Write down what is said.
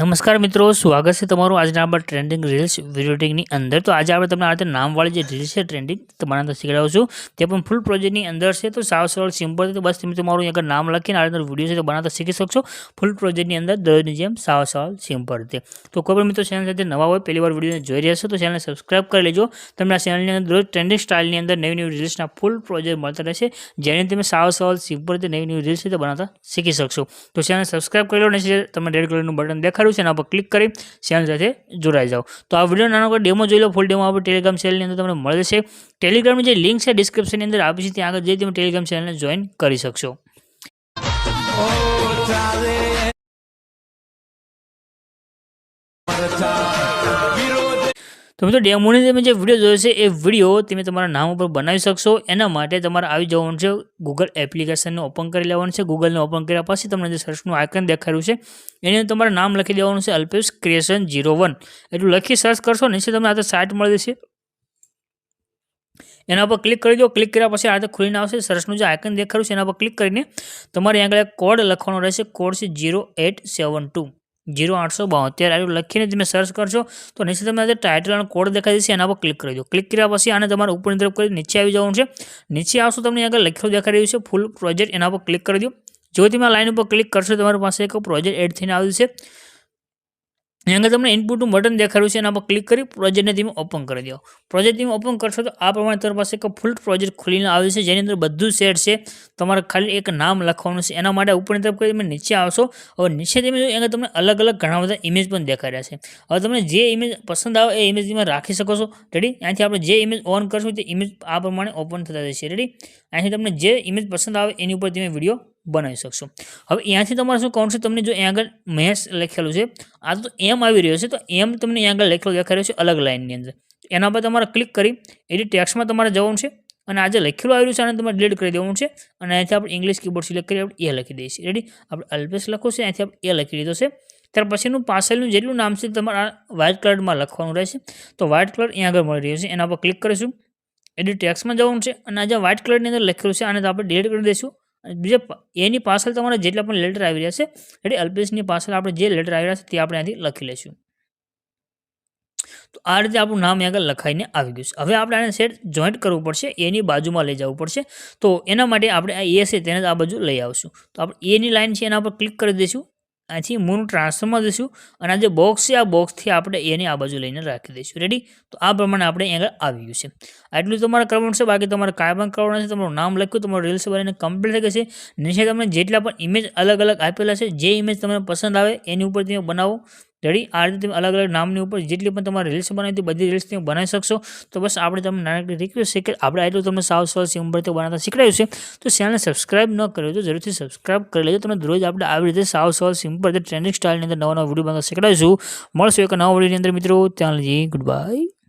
નમસ્કાર મિત્રો, સ્વાગત છે તમારું આજના આપણા ટ્રેન્ડિંગ રીલ્સ વિડીયોટિંગની અંદર. તો આજે આપણે તમને આ રીતે નામવાળી જે રીલ્સ છે ટ્રેન્ડિંગ તમારા અંદર શીખડાવું છું તે પણ ફૂલ પ્રોજેક્ટની અંદર છે, તો સાવ સરળ સિમ્પલ તો બસ તમે તમારું આગળ નામ લખીને આ રીતે વીડિયો છે તો બનાવતા શીખી શકશો. ફૂલ પ્રોજેક્ટની અંદર દરરોજની જેમ સાવ સરળ સિમ્પલ રીતે. તો કોઈ પણ મિત્રો ચેનલ સાથે નવા હોય પહેલી વાર વિડીયોને જોઈ રહ્યા છો, તો ચેનલને સબસ્ક્રાઇબ કરી લેજો. તમને આ ચેનલની અંદર દરરોજ ટ્રેન્ડિંગ સ્ટાઇલની અંદર નવી નવી રીલ્સના ફૂલ પ્રોજેક્ટ મળતા રહેશે, જેને તમે સાવ સરળ સિમ્પલ રીતે નવી નવી રીલ્સ છે બનાવતા શીખી શકશો. તો ચેનલ સબસ્ક્રાઇબ કરી લો, અને તમને રેડ કલરનું બટન દેખાડ્યું છે એના પર ક્લિક કરી ચેનલ સાથે જોડાઈ જાઓ. તો આ વીડિયો નાનો ડેમો જોઈ લો ફૂલ ડેમો આપણે ટેલિગ્રામ ચેનલની અંદર તમને મળે છે. ટેલિગ્રામની જે લિંક છે ડિસ્ક્રિપ્શનની અંદર આપી છે, ત્યાં આગળ જઈ તમે ટેલિગ્રામ ચેનલને જોઈન કરી શકશો. તો મિત્રો, ડેમોની તમે જે વીડિયો જોયો છે, એ વીડિયો તમે તમારા નામ ઉપર બનાવી શકશો. એના માટે તમારે આવી જવાનું છે ગૂગલ એપ્લિકેશનને ઓપન કરી લેવાનું છે. ગૂગલને ઓપન કર્યા પછી તમને જે સર્ચનું આઇકન દેખાડ્યું છે, એની તમારે નામ લખી દેવાનું છે અલ્પેશ ક્રિએશન જીરો વન એટલું લખી સર્ચ કરશો, નીચે તમને આ તો સાઇટ મળી જશે. એના પર ક્લિક કરી દો ક્લિક કર્યા પછી આ ખુલીને આવશે. સરસનું જે આઇકન દેખાડ્યું છે, એના પર ક્લિક કરીને તમારે આગળ કોડ લખવાનો રહેશે કોડ છે zero eight seven two zero આઠસો બોતેર આવ્યું લખીને તમે સર્ચ કરશો, તો નીચે તમને ટાઇટલ અને કોડ દેખાય છે, એના પર ક્લિક કરી દો. ક્લિક કર્યા પછી આને તમારે ઉપરની તરફ કરી નીચે આવી જવાનું છે. નીચે આવશો તમને આગળ લખેલું દેખાઈ રહ્યું છે ફૂલ પ્રોજેક્ટ એના પર ક્લિક કરી દો. જો તમે આ લાઈન ઉપર ક્લિક કરશો, તમારી પાસે એક પ્રોજેક્ટ એડ થઈને આવ્યું છે અહીં આગળ તમને ઇનપુટનું બટન દેખાડ્યું છે એના પર ક્લિક કરી પ્રોજેક્ટને તમે ઓપન કરી દો. પ્રોજેક્ટ તમે ઓપન કરશો તો આ પ્રમાણે તમારી પાસે એક ફૂલ પ્રોજેક્ટ ખુલીને આવે છે, જેની અંદર બધું સેટ છે. તમારે ખાલી એક નામ લખવાનું છે. એના માટે ઉપરની તરફ કરી તમે નીચે આવશો, હવે નીચે તમે જો આગળ તમને અલગ અલગ ઘણા બધા ઇમેજ પણ દેખાઈ રહ્યા છે. હવે તમને જે ઇમેજ પસંદ આવે એ ઇમેજ તમે રાખી શકો છો. રેડી અહીંથી આપણે જે ઇમેજ ઓન કરશું તે ઇમેજ આ પ્રમાણે ઓપન થતા જશે. રેડી અહીંથી તમને જે ઇમેજ પસંદ આવે એની ઉપર તમે વીડિયો બનાવી શકશો. હવે અહીંયાથી તમારે શું કહું છે? તમને જો અહીંયા આગળ મહેશ લખેલું છે, આ તો એમ આવી રહ્યો છે, તો એમ તમને અહીંયા આગળ લખેલું દેખાઈ રહ્યું છે અલગ લાઇનની અંદર. એના પર તમારે ક્લિક કરી એડી ટેક્સમાં તમારે જવાનું છે, અને આજે લખેલું આવ્યું છે, આને તમારે ડિલીટ કરી દેવાનું છે, અને અહીંથી આપણે ઇંગ્લિશ કીબોર્ડ સિલેક્ટ કરી આપણે એ લખી દઈએ છીએ. રેડી આપણે અલ્પેશ લખવું છે, અહીંથી આપણે એ લખી દીધો છે. ત્યાર પછીનું પાસેલનું જેટલું નામ છે, તમારે વ્હાઇટ કલરમાં લખવાનું રહેશે. તો વ્હાઇટ કલર અહીંયા આગળ મળી રહ્યો છે, એના પર ક્લિક કરીશું. એડિટ ટેક્સમાં જવાનું છે, અને આજે વ્હાઇટ કલરની અંદર લખેલું છે તો આપણે ડિલીટ કરી દઈશું. બીજા એની પાછળ તમારે જેટલા પણ લેટર આવી રહ્યા છે એટલે અલ્પેશની પાછળ આપણે જે લેટર આવી રહ્યા છે તે આપણે અહીંથી લખી લઈશું. તો આ રીતે આપણું નામ આગળ લખાઈને આવી ગયું છે. હવે આપણે આને સેટ જોઈન્ટ કરવું પડશે, એની બાજુમાં લઈ જવું પડશે. તો એના માટે આપણે આ એ છે તેને આ બાજુ લઈ આવશું. તો આપણે એની લાઈન છે એના પર ક્લિક કરી દઈશું. અહીંથી મૂળનું ટ્રાન્સફરમાં દઈશું અને આ જે બોક્સ છે, આ બોક્સથી આપણે એને આ બાજુ લઈને રાખી દઈશું. રેડી તો આ પ્રમાણે આપણે આગળ આવી ગયું છે. આટલું તમારે કરવાનું છે. બાકી તમારે કાંઈ પણ કરવાનું છે તમારું નામ લખ્યું, તમારું રીલ્સ બનીને કમ્પ્લીટ થઈ ગઈ છે. નીચે તમને જેટલા પણ ઇમેજ અલગ અલગ આપેલા છે, જે ઇમેજ તમને પસંદ આવે, એની ઉપર તમે બનાવો. રેડી આ રીતે તમે અલગ અલગ નામની ઉપર જેટલી પણ તમારે રીલ્સ બનાવી હતી બધી રીલ્સ તમે બનાવી શકશો. તો બસ આપણે તમને નાનકડી રિક્વેસ્ટ છે કે આપણે આટલું તમને સાવ સરળ સિમ્પલથી બનાવતા શીખડાયું છે. તો ચેનલને સબસ્ક્રાઇબ ન કર્યો તો જરૂરથી સબસ્ક્રાઇબ કરી લેજો. તમને રોજ આપણે આવી રીતે સાવ સરળ સિમ્પલ ટ્રેનિંગ સ્ટાઇલની અંદર નવા નવા વીડિયો બનાવતા શીખડાવીશું. મળશું એક નવા વિડીયોની અંદર મિત્રો. ત્યાં ગુડ બાય